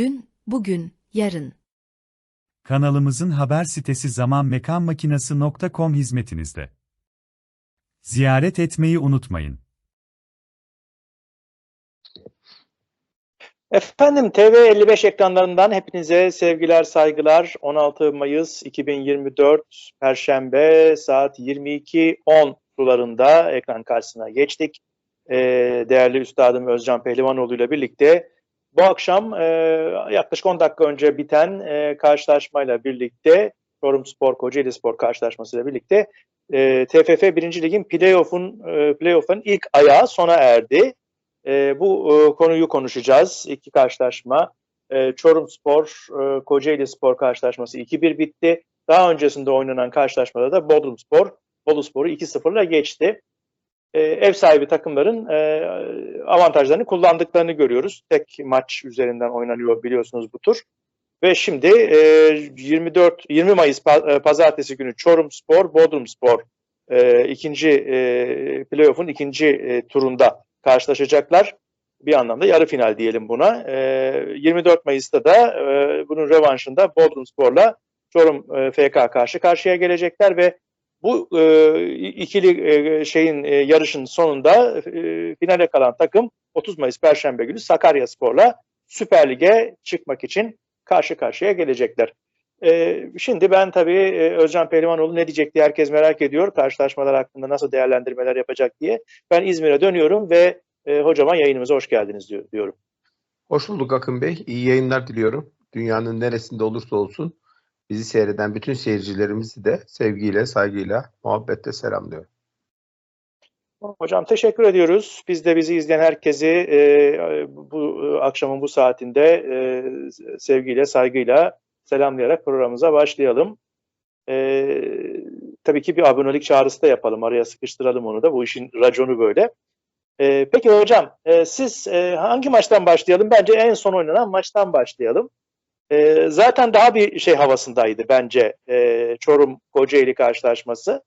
Dün, bugün, yarın. Kanalımızın haber sitesi zamanmekanmakinası.com hizmetinizde. Ziyaret etmeyi unutmayın. Efendim TV55 ekranlarından hepinize sevgiler saygılar. 16 Mayıs 2024 Perşembe saat 22.10 sularında ekran karşısına geçtik. Ee, değerli üstadım Özcan Pehlivanoğlu ile birlikte bu akşam e, yaklaşık 10 dakika önce biten e, karşılaşmayla birlikte Çorum Spor Kocaeli Spor karşılaşmasıyla birlikte e, TFF 1. Lig'in playoff'un e, playoff'un ilk ayağı sona erdi. E, bu e, konuyu konuşacağız. İki karşılaşma. E, Çorum Spor, e, Kocaeli Spor karşılaşması 2-1 bitti. Daha öncesinde oynanan karşılaşmada da Bodrum Spor, Bolu Spor'u 2-0'la geçti. E, ev sahibi takımların e, avantajlarını kullandıklarını görüyoruz. Tek maç üzerinden oynanıyor biliyorsunuz bu tur. Ve şimdi e, 24 20 Mayıs e, pazartesi günü Çorum Spor, Bodrum Spor e, ikinci e, playoff'un ikinci e, turunda karşılaşacaklar. Bir anlamda yarı final diyelim buna. E, 24 Mayıs'ta da e, bunun rövanşında Bodrum Spor'la Çorum e, FK karşı karşıya gelecekler ve bu e, ikili e, şeyin e, yarışın sonunda e, finale kalan takım 30 Mayıs Perşembe günü Sakarya Spor'la Süper Lig'e çıkmak için karşı karşıya gelecekler. E, şimdi ben tabii e, Özcan Pehlivanoğlu ne diyecek diye herkes merak ediyor. Karşılaşmalar hakkında nasıl değerlendirmeler yapacak diye. Ben İzmir'e dönüyorum ve e, hocama yayınımıza hoş geldiniz diyor, diyorum. Hoş bulduk Akın Bey. İyi yayınlar diliyorum. Dünyanın neresinde olursa olsun bizi seyreden bütün seyircilerimizi de sevgiyle, saygıyla, muhabbetle selamlıyorum. Hocam teşekkür ediyoruz. Biz de bizi izleyen herkesi e, bu e, akşamın bu saatinde e, sevgiyle, saygıyla selamlayarak programımıza başlayalım. E, tabii ki bir abonelik çağrısı da yapalım. Araya sıkıştıralım onu da. Bu işin raconu böyle. E, peki hocam e, siz e, hangi maçtan başlayalım? Bence en son oynanan maçtan başlayalım. E, zaten daha bir şey havasındaydı bence e, Çorum Kocaeli karşılaşması.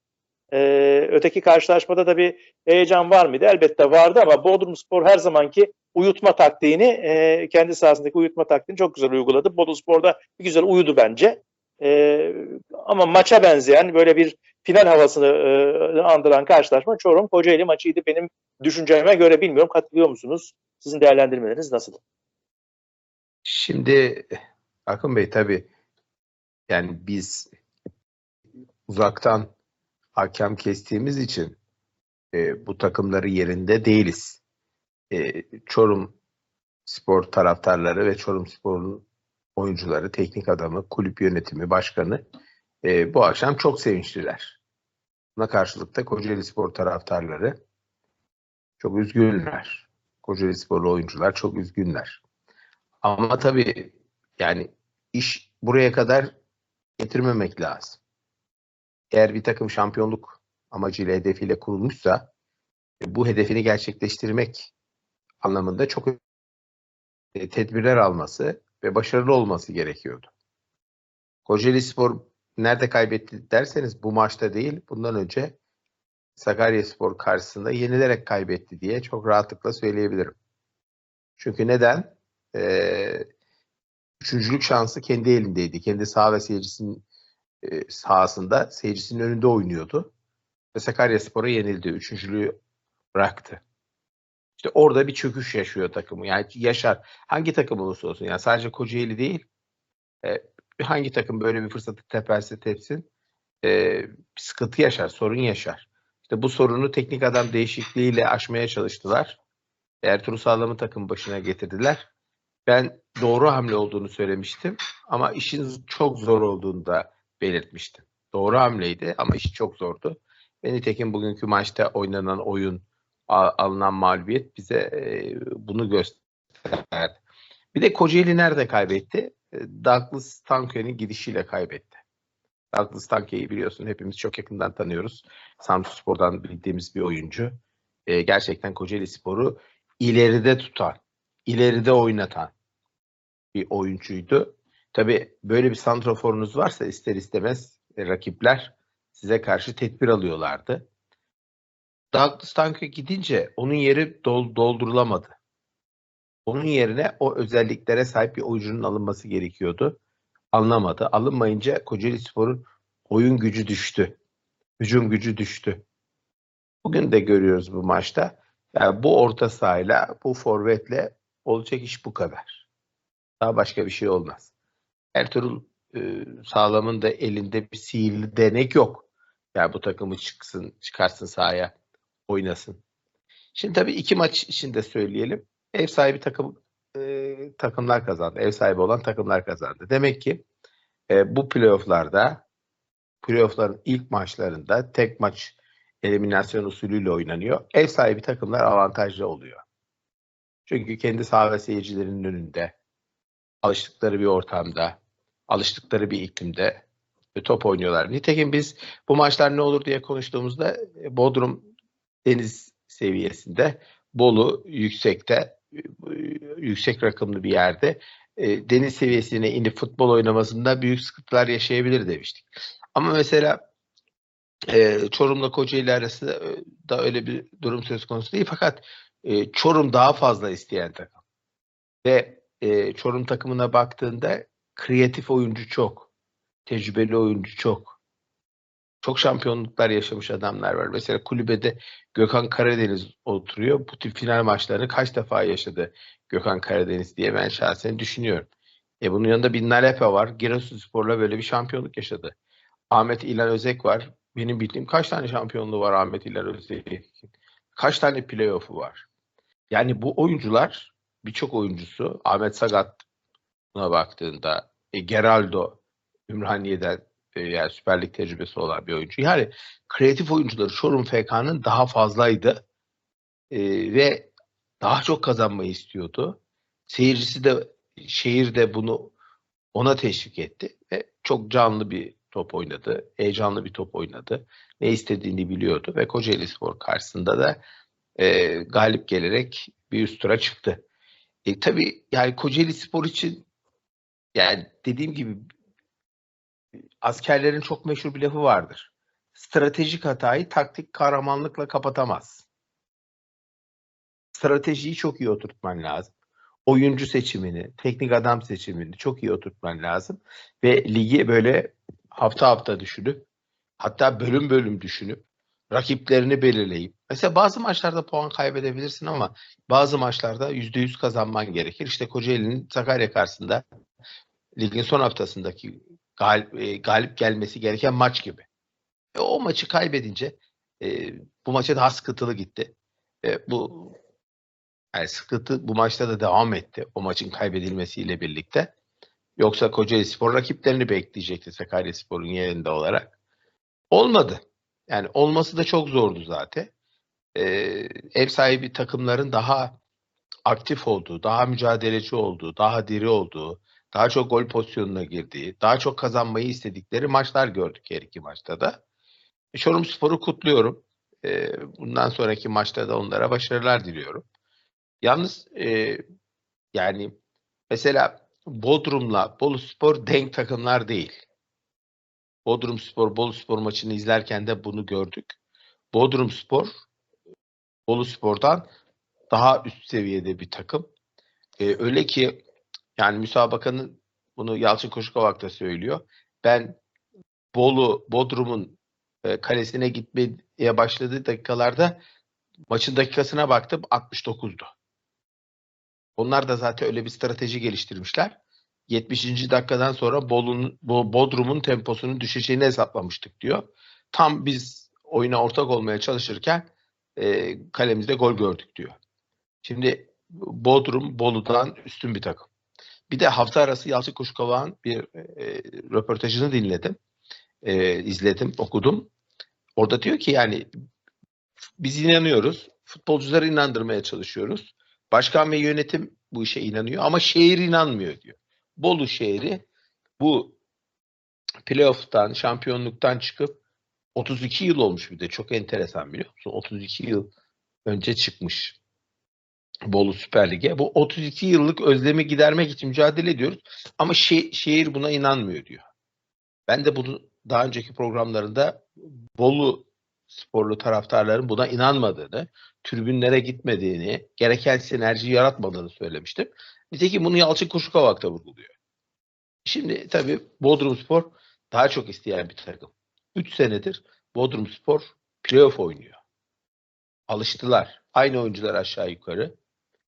Ee, öteki karşılaşmada da bir heyecan var mıydı? Elbette vardı ama Bodrum Spor her zamanki uyutma taktiğini, e, kendi sahasındaki uyutma taktiğini çok güzel uyguladı. Bodrum Spor'da güzel uyudu bence. E, ama maça benzeyen böyle bir final havasını e, andıran karşılaşma Çorum Kocaeli maçıydı. Benim düşünceme göre bilmiyorum. Katılıyor musunuz? Sizin değerlendirmeleriniz nasıl? Şimdi Akın Bey tabii yani biz uzaktan hakem kestiğimiz için e, bu takımları yerinde değiliz. E, Çorum spor taraftarları ve Çorum sporun oyuncuları, teknik adamı, kulüp yönetimi, başkanı e, bu akşam çok sevinçliler. Buna karşılık da Kocaeli spor taraftarları çok üzgünler. Kocaeli sporlu oyuncular çok üzgünler. Ama tabii yani iş buraya kadar getirmemek lazım eğer bir takım şampiyonluk amacıyla hedefiyle kurulmuşsa e, bu hedefini gerçekleştirmek anlamında çok e, tedbirler alması ve başarılı olması gerekiyordu. Kocaeli Spor nerede kaybetti derseniz bu maçta değil, bundan önce Sakarya Spor karşısında yenilerek kaybetti diye çok rahatlıkla söyleyebilirim. Çünkü neden? Ee, üçüncülük şansı kendi elindeydi. Kendi saha ve seyircisinin e, sahasında seyircisinin önünde oynuyordu. Ve Sakarya Spor'a yenildi. Üçüncülüğü bıraktı. İşte orada bir çöküş yaşıyor takımı. Yani yaşar. Hangi takım olursa olsun. Yani sadece Kocaeli değil. E, hangi takım böyle bir fırsatı teperse tepsin e, sıkıntı yaşar, sorun yaşar. İşte bu sorunu teknik adam değişikliğiyle aşmaya çalıştılar. Ertuğrul Sağlam'ı takım başına getirdiler. Ben doğru hamle olduğunu söylemiştim ama işin çok zor olduğunu da belirtmiştim. Doğru hamleydi ama iş çok zordu. Ve nitekim bugünkü maçta oynanan oyun, alınan mağlubiyet bize e, bunu gösterdi. Bir de Kocaeli nerede kaybetti? E, Douglas Tanker'in gidişiyle kaybetti. Douglas Tanker'i biliyorsun hepimiz çok yakından tanıyoruz. Samsun Spor'dan bildiğimiz bir oyuncu. E, gerçekten Kocaeli Spor'u ileride tutan, ileride oynatan bir oyuncuydu. Tabii böyle bir santroforunuz varsa ister istemez e, rakipler size karşı tedbir alıyorlardı. Douglas Tank'a gidince onun yeri dol, doldurulamadı. Onun yerine o özelliklere sahip bir oyuncunun alınması gerekiyordu. Anlamadı. Alınmayınca Kocaeli Spor'un oyun gücü düştü. Hücum gücü düştü. Bugün de görüyoruz bu maçta. Yani bu orta sahayla, bu forvetle olacak iş bu kadar. Daha başka bir şey olmaz. Ertuğrul e, Sağlam'ın da elinde bir sihirli denek yok. Yani bu takımı çıksın, çıkarsın sahaya, oynasın. Şimdi tabii iki maç için de söyleyelim. Ev sahibi takım e, takımlar kazandı. Ev sahibi olan takımlar kazandı. Demek ki e, bu playofflarda playoffların ilk maçlarında tek maç eliminasyon usulüyle oynanıyor. Ev sahibi takımlar avantajlı oluyor. Çünkü kendi saha ve seyircilerinin önünde alıştıkları bir ortamda, alıştıkları bir iklimde top oynuyorlar. Nitekim biz bu maçlar ne olur diye konuştuğumuzda e, Bodrum deniz seviyesinde, Bolu yüksekte, e, yüksek rakımlı bir yerde e, deniz seviyesine inip futbol oynamasında büyük sıkıntılar yaşayabilir demiştik. Ama mesela e, Çorum'la Kocaeli arasında e, da öyle bir durum söz konusu değil. Fakat e, Çorum daha fazla isteyen takım. Ve e, Çorum takımına baktığında kreatif oyuncu çok. Tecrübeli oyuncu çok. Çok şampiyonluklar yaşamış adamlar var. Mesela kulübede Gökhan Karadeniz oturuyor. Bu tip final maçlarını kaç defa yaşadı Gökhan Karadeniz diye ben şahsen düşünüyorum. E bunun yanında bir Nalepe var. Giresunspor'la böyle bir şampiyonluk yaşadı. Ahmet İlhan Özek var. Benim bildiğim kaç tane şampiyonluğu var Ahmet İlhan Özek'in? Kaç tane playoff'u var? Yani bu oyuncular birçok oyuncusu Ahmet Sagat'ına baktığında e, Geraldo Ümraniye'den e, yani Süper Lig tecrübesi olan bir oyuncu. Yani kreatif oyuncuları Çorum FK'nın daha fazlaydı. E, ve daha çok kazanmayı istiyordu. Seyircisi de şehir de bunu ona teşvik etti ve çok canlı bir top oynadı. Heyecanlı bir top oynadı. Ne istediğini biliyordu ve Kocaeli Spor karşısında da e, galip gelerek bir üst tura çıktı. E, tabii yani Kocaeli Spor için yani dediğim gibi askerlerin çok meşhur bir lafı vardır. Stratejik hatayı taktik kahramanlıkla kapatamaz. Stratejiyi çok iyi oturtman lazım. Oyuncu seçimini, teknik adam seçimini çok iyi oturtman lazım. Ve ligi böyle hafta hafta düşünüp hatta bölüm bölüm düşünüp rakiplerini belirleyip mesela bazı maçlarda puan kaybedebilirsin ama bazı maçlarda %100 kazanman gerekir. İşte Kocaeli'nin Sakarya karşısında ligin son haftasındaki galip, e, galip gelmesi gereken maç gibi. E, o maçı kaybedince e, bu maça daha sıkıntılı gitti. E, bu yani sıkıntı bu maçta da devam etti. O maçın kaybedilmesiyle birlikte. Yoksa Kocaeli Spor rakiplerini bekleyecekti Sakarya Spor'un yerinde olarak. Olmadı. Yani olması da çok zordu zaten. Ee, ev sahibi takımların daha aktif olduğu, daha mücadeleci olduğu, daha diri olduğu, daha çok gol pozisyonuna girdiği, daha çok kazanmayı istedikleri maçlar gördük her iki maçta da. E, Çorum Spor'u kutluyorum. Ee, bundan sonraki maçta da onlara başarılar diliyorum. Yalnız e, yani mesela Bodrum'la Bolu Spor denk takımlar değil. Bodrum Spor, Bolu Spor maçını izlerken de bunu gördük. Bodrum Spor, Bolu Spor'dan daha üst seviyede bir takım. Ee, öyle ki yani müsabakanın bunu Yalçın Koşukovak da söylüyor. Ben Bolu, Bodrum'un e, kalesine gitmeye başladığı dakikalarda maçın dakikasına baktım 69'du. Onlar da zaten öyle bir strateji geliştirmişler. 70. dakikadan sonra Bolu'nun, Bodrum'un temposunun düşeceğini hesaplamıştık diyor. Tam biz oyuna ortak olmaya çalışırken e, kalemizde gol gördük diyor. Şimdi Bodrum Bolu'dan üstün bir takım. Bir de hafta arası Yalçın Kuşkova'nın bir e, röportajını dinledim. E, izledim, okudum. Orada diyor ki yani biz inanıyoruz. Futbolcuları inandırmaya çalışıyoruz. Başkan ve yönetim bu işe inanıyor ama şehir inanmıyor diyor. Bolu şehri bu playoff'tan, şampiyonluktan çıkıp 32 yıl olmuş bir de çok enteresan biliyor musun? 32 yıl önce çıkmış Bolu Süper Lig'e. Bu 32 yıllık özlemi gidermek için mücadele ediyoruz ama şe- şehir buna inanmıyor diyor. Ben de bunu daha önceki programlarında Bolu sporlu taraftarların buna inanmadığını, tribünlere gitmediğini, gereken sinerji yaratmadığını söylemiştim. Nitekim bunu Yalçın Kuşukavak da vurguluyor. Şimdi tabii Bodrumspor daha çok isteyen bir takım. 3 senedir Bodrumspor playoff oynuyor. Alıştılar. Aynı oyuncular aşağı yukarı.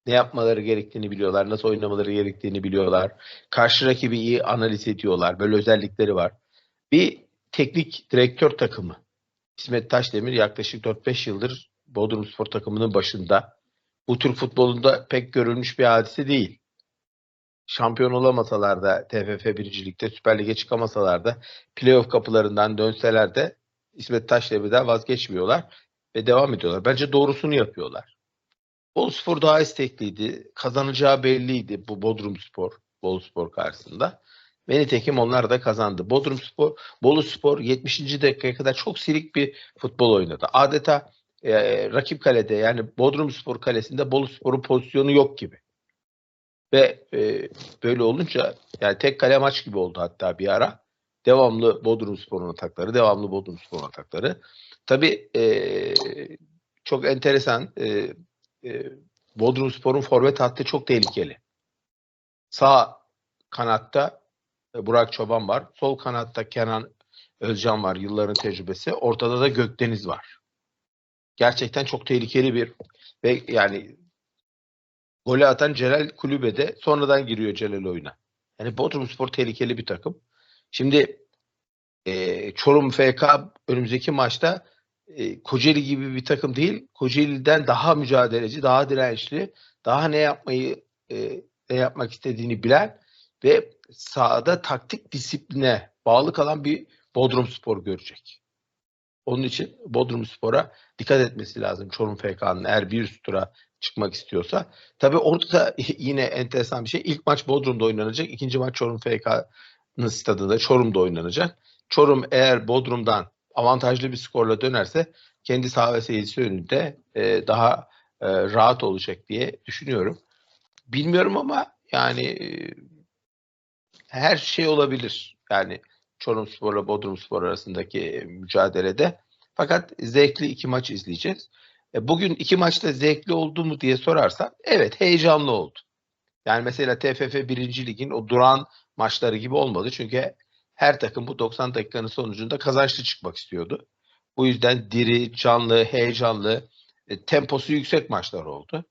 Ne yapmaları gerektiğini biliyorlar. Nasıl oynamaları gerektiğini biliyorlar. Karşı rakibi iyi analiz ediyorlar. Böyle özellikleri var. Bir teknik direktör takımı. İsmet Taşdemir yaklaşık 4-5 yıldır Bodrumspor takımının başında. Bu Türk futbolunda pek görülmüş bir hadise değil. Şampiyon olamasalar da TFF birincilikte Süper Lig'e çıkamasalar da playoff kapılarından dönseler de İsmet Taşdemir'den vazgeçmiyorlar ve devam ediyorlar. Bence doğrusunu yapıyorlar. Boluspor daha istekliydi. Kazanacağı belliydi bu Bodrumspor, Boluspor karşısında. Ve nitekim onlar da kazandı. Bodrumspor, Boluspor 70. dakikaya kadar çok silik bir futbol oynadı. Adeta e, rakip kalede yani Bodrumspor kalesinde Boluspor'un pozisyonu yok gibi. Ve e, böyle olunca yani tek kale maç gibi oldu hatta bir ara. Devamlı Bodrumspor'un atakları, devamlı Bodrumspor'un atakları. Tabii e, çok enteresan e, e, Bodrumspor'un forvet hattı çok tehlikeli. Sağ kanatta e, Burak Çoban var. Sol kanatta Kenan Özcan var. Yılların tecrübesi. Ortada da Gökdeniz var. Gerçekten çok tehlikeli bir ve yani golü atan Celal Kulübe'de sonradan giriyor Celal oyuna. Yani Bodrumspor tehlikeli bir takım. Şimdi e, Çorum FK önümüzdeki maçta e, Kocaeli gibi bir takım değil. Kocaeli'den daha mücadeleci, daha dirençli, daha ne yapmayı e, ne yapmak istediğini bilen ve sahada taktik disipline bağlı kalan bir Bodrumspor görecek. Onun için Bodrumspor'a dikkat etmesi lazım Çorum FK'nın eğer bir üst tura çıkmak istiyorsa. Tabii orada da yine enteresan bir şey. İlk maç Bodrum'da oynanacak. ikinci maç Çorum FK'nın stadında Çorum'da oynanacak. Çorum eğer Bodrum'dan avantajlı bir skorla dönerse kendi saha ve seyircisi önünde e, daha e, rahat olacak diye düşünüyorum. Bilmiyorum ama yani e, her şey olabilir. Yani Çorumspor'la Bodrumspor arasındaki mücadelede. Fakat zevkli iki maç izleyeceğiz. E, bugün iki maçta zevkli oldu mu diye sorarsan evet heyecanlı oldu. Yani mesela TFF 1. Lig'in o duran maçları gibi olmadı. Çünkü her takım bu 90 dakikanın sonucunda kazançlı çıkmak istiyordu. Bu yüzden diri, canlı, heyecanlı, e, temposu yüksek maçlar oldu.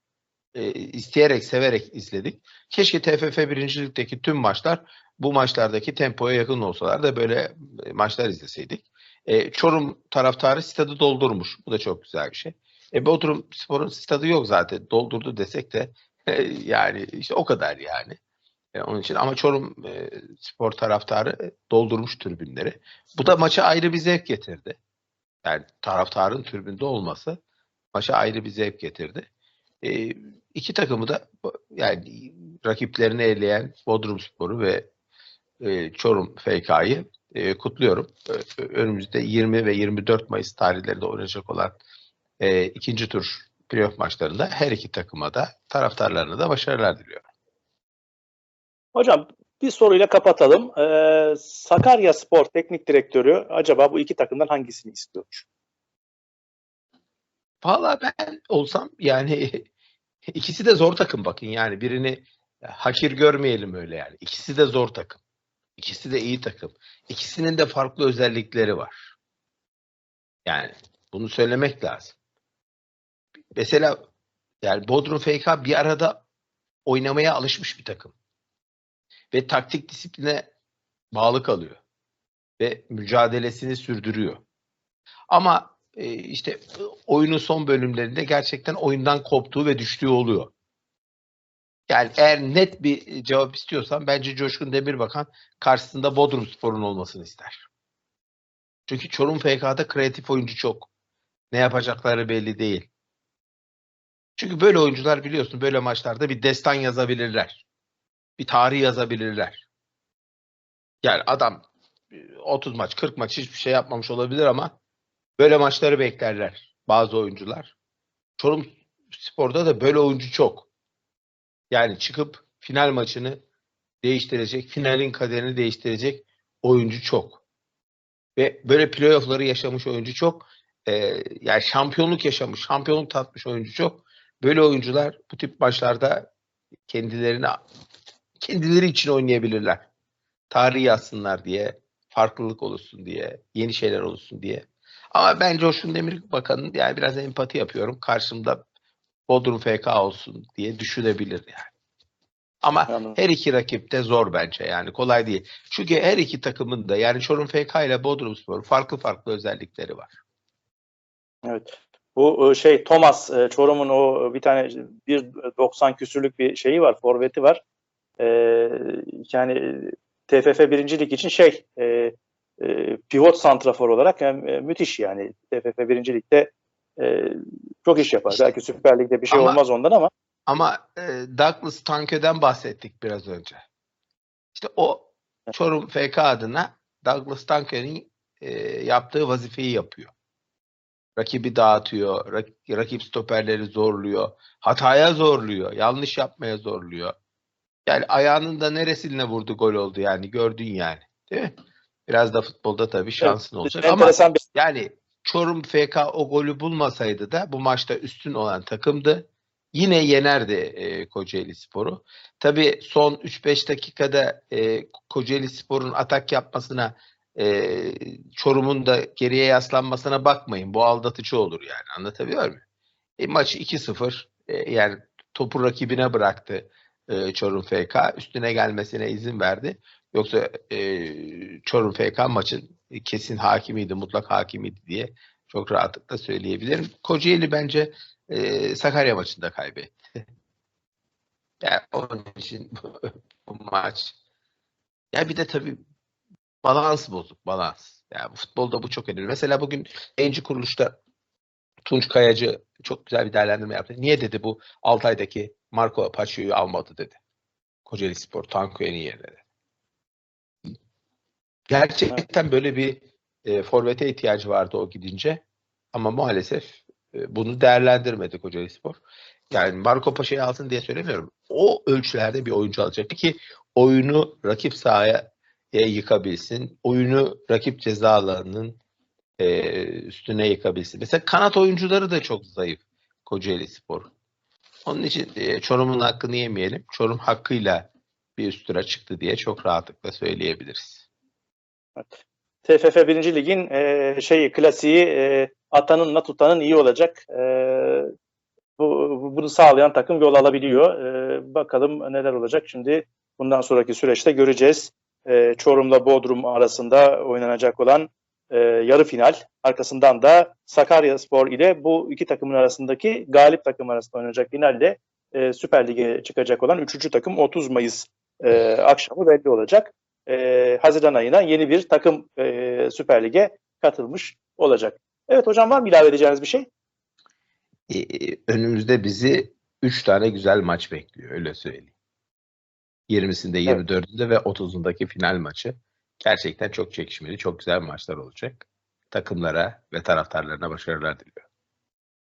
E, isteyerek, severek izledik. Keşke TFF 1. Lig'deki tüm maçlar bu maçlardaki tempoya yakın olsalar da böyle e, maçlar izleseydik. E, Çorum taraftarı stadı doldurmuş. Bu da çok güzel bir şey. E, Bodrum Spor'un stadı yok zaten. Doldurdu desek de e, yani işte o kadar yani. E, onun için ama Çorum e, spor taraftarı doldurmuş tribünleri. Bu da maça ayrı bir zevk getirdi. Yani taraftarın tribünde olması maça ayrı bir zevk getirdi. E, iki takımı da yani rakiplerini eleyen Bodrum Sporu ve e, Çorum FK'yı e, kutluyorum. E, önümüzde 20 ve 24 Mayıs tarihlerinde oynayacak olan e, ikinci tur playoff maçlarında her iki takıma da taraftarlarına da başarılar diliyorum. Hocam bir soruyla kapatalım. Ee, Sakarya Spor Teknik Direktörü acaba bu iki takımdan hangisini istiyor? Valla ben olsam yani ikisi de zor takım bakın yani birini hakir görmeyelim öyle yani. İkisi de zor takım. İkisi de iyi takım. İkisinin de farklı özellikleri var. Yani bunu söylemek lazım. Mesela yani Bodrum FK bir arada oynamaya alışmış bir takım. Ve taktik disipline bağlı kalıyor. Ve mücadelesini sürdürüyor. Ama e, işte oyunun son bölümlerinde gerçekten oyundan koptuğu ve düştüğü oluyor. Yani eğer net bir cevap istiyorsan bence Coşkun Demirbakan karşısında Bodrum Spor'un olmasını ister. Çünkü Çorum FK'da kreatif oyuncu çok. Ne yapacakları belli değil. Çünkü böyle oyuncular biliyorsun böyle maçlarda bir destan yazabilirler. Bir tarih yazabilirler. Yani adam 30 maç 40 maç hiçbir şey yapmamış olabilir ama böyle maçları beklerler bazı oyuncular. Çorum Spor'da da böyle oyuncu çok. Yani çıkıp final maçını değiştirecek, finalin kaderini değiştirecek oyuncu çok. Ve böyle playoff'ları yaşamış oyuncu çok. e, yani şampiyonluk yaşamış, şampiyonluk tatmış oyuncu çok. Böyle oyuncular bu tip maçlarda kendilerini kendileri için oynayabilirler. Tarihi yazsınlar diye, farklılık oluşsun diye, yeni şeyler oluşsun diye. Ama ben Coşkun Demirbakan'ın yani biraz empati yapıyorum. Karşımda Bodrum FK olsun diye düşünebilir yani. Ama Anladım. her iki rakip de zor bence yani kolay değil. Çünkü her iki takımın da yani Çorum FK ile Bodrumspor farklı farklı özellikleri var. Evet. Bu e, şey Thomas e, Çorum'un o e, bir tane 1.90 küsürlük bir şeyi var, forveti var. E, yani TFF 1. Lig için şey e, e, pivot santrafor olarak e, müthiş yani. TFF 1. Lig'de e, çok iş yapar. Belki Süper Lig'de bir şey Ama- olmaz ondan ama Ama e, Douglas Tankö'den bahsettik biraz önce. İşte o Çorum FK adına Douglas Tankö'nün e, yaptığı vazifeyi yapıyor. Rakibi dağıtıyor, rak- rakip stoperleri zorluyor, hataya zorluyor, yanlış yapmaya zorluyor. Yani ayağının da neresine vurdu gol oldu yani gördün yani. Değil mi? Biraz da futbolda tabii şansın olacak ama bir yani Çorum FK o golü bulmasaydı da bu maçta üstün olan takımdı. Yine yenerdi e, Kocaeli Spor'u. Tabii son 3-5 dakikada e, Kocaeli Spor'un atak yapmasına e, Çorum'un da geriye yaslanmasına bakmayın. Bu aldatıcı olur yani. Anlatabiliyor muyum? E, maçı 2-0 e, yani topu rakibine bıraktı e, Çorum FK. Üstüne gelmesine izin verdi. Yoksa e, Çorum FK maçın kesin hakimiydi, mutlak hakimiydi diye çok rahatlıkla söyleyebilirim. Kocaeli bence e, Sakarya maçında kaybetti. Yani onun için bu, bu maç. Ya bir de tabii balans bozuk, balans. Yani futbolda bu çok önemli. Mesela bugün Enci Kuruluş'ta Tunç Kayacı çok güzel bir değerlendirme yaptı. Niye dedi bu Altay'daki Marco Paçio'yu almadı dedi. Kocaeli Spor Tankuyen'in yerine dedi. Gerçekten böyle bir e, forvete ihtiyacı vardı o gidince. Ama maalesef e, bunu değerlendirmedi Kocaeli Spor. Yani Marco Paşa'yı alsın diye söylemiyorum. O ölçülerde bir oyuncu alacak ki oyunu rakip sahaya e, yıkabilsin. Oyunu rakip ceza alanının e, üstüne yıkabilsin. Mesela kanat oyuncuları da çok zayıf Kocaeli Spor. Onun için e, Çorum'un hakkını yemeyelim. Çorum hakkıyla bir üst tura çıktı diye çok rahatlıkla söyleyebiliriz. TFF 1. Lig'in e, şeyi klasiği e, atanınla tutanın iyi olacak. E, bu, bu- bunu sağlayan takım yol alabiliyor. E, bakalım neler olacak şimdi. Bundan sonraki süreçte göreceğiz. E, Çorum'la Bodrum arasında oynanacak olan e, yarı final. Arkasından da Sakaryaspor ile bu iki takımın arasındaki galip takım arasında oynanacak finalde e, Süper Lig'e çıkacak olan üçüncü takım 30 Mayıs e, akşamı belli olacak e, Haziran ayına yeni bir takım e, Süper Lig'e katılmış olacak. Evet hocam var mı ilave edeceğiniz bir şey? E, önümüzde bizi 3 tane güzel maç bekliyor öyle söyleyeyim. 20'sinde, Evet. 24'ünde ve 30'undaki final maçı. Gerçekten çok çekişmeli, çok güzel maçlar olacak. Takımlara ve taraftarlarına başarılar diliyorum.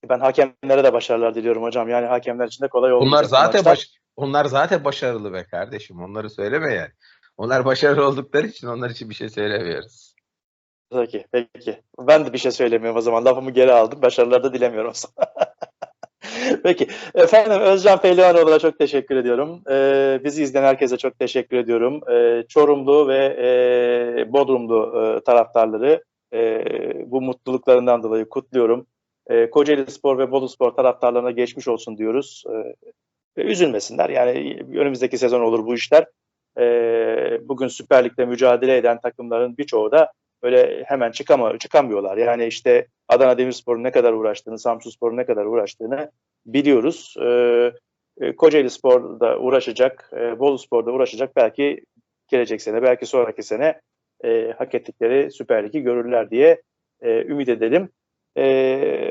Ben hakemlere de başarılar diliyorum hocam. Yani hakemler için de kolay olmayacak. Onlar zaten maçlar. baş, onlar zaten başarılı be kardeşim. Onları söyleme yani. Onlar başarılı oldukları için onlar için bir şey söylemiyoruz. Peki, peki. Ben de bir şey söylemiyorum o zaman. Lafımı geri aldım. Başarılar da dilemiyorum zaman. Peki. Efendim Özcan Pehlivanoğlu'na çok teşekkür ediyorum. Ee, bizi izleyen herkese çok teşekkür ediyorum. Ee, Çorumlu ve e, Bodrumlu e, taraftarları e, bu mutluluklarından dolayı kutluyorum. E, Kocaeli Spor ve Bolu Spor taraftarlarına geçmiş olsun diyoruz. E, üzülmesinler. Yani önümüzdeki sezon olur bu işler. E, bugün Süper Lig'de mücadele eden takımların birçoğu da böyle hemen çıkama, çıkamıyorlar. Yani işte Adana Demirspor'un ne kadar uğraştığını, Samsunspor'un ne kadar uğraştığını biliyoruz. Ee, e, Kocaeli Spor da uğraşacak, e, Bolu Spor da uğraşacak. Belki gelecek sene, belki sonraki sene e, hak ettikleri Süper Lig'i görürler diye e, ümit edelim. E,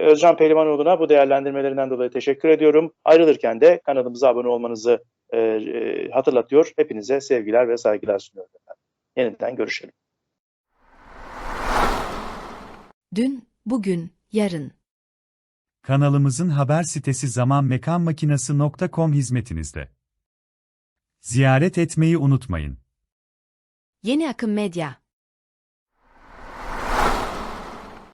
Özcan Pehlivanoğlu'na bu değerlendirmelerinden dolayı teşekkür ediyorum. Ayrılırken de kanalımıza abone olmanızı e, e, hatırlatıyor. Hepinize sevgiler ve saygılar sunuyorum. Yeniden görüşelim. Dün, bugün, yarın. Kanalımızın haber sitesi zamanmekanmakinası.com hizmetinizde. Ziyaret etmeyi unutmayın. Yeni Akım Medya.